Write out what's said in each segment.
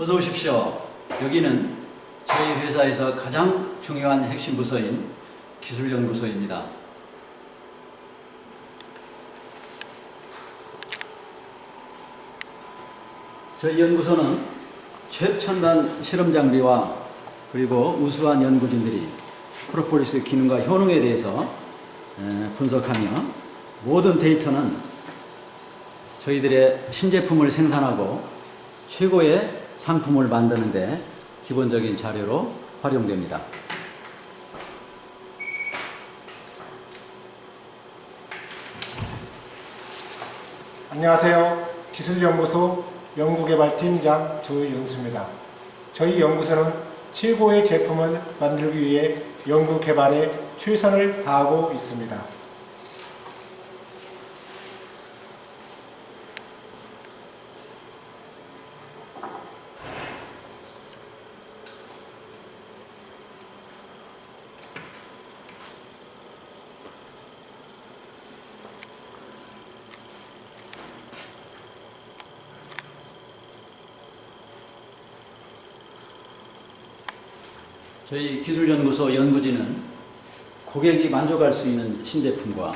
어서 오십시오. 여기는 저희 회사에서 가장 중요한 핵심 부서인 기술연구소입니다. 저희 연구소는 최첨단 실험 장비와 그리고 우수한 연구진들이 프로폴리스 기능과 효능에 대해서 에, 분석하며 모든 데이터는 저희들의 신제품을 생산하고 최고의 상품을 만드는데 기본적인 자료로 활용됩니다. 안녕하세요. 기술연구소 연구개발팀장 두윤수입니다. 저희 연구소는 최고의 제품을 만들기 위해 연구개발에 최선을 다하고 있습니다. 저희 기술연구소 연구진은 고객이 만족할 수 있는 신제품과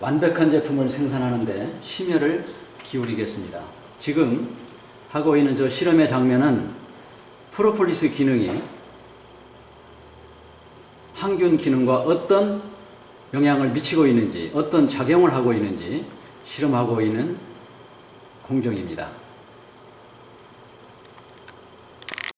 완벽한 제품을 생산하는데 심혈을 기울이겠습니다. 지금 하고 있는 저 실험의 장면은 프로폴리스 기능이 항균 기능과 어떤 영향을 미치고 있는지, 어떤 작용을 하고 있는지 실험하고 있는 공정입니다.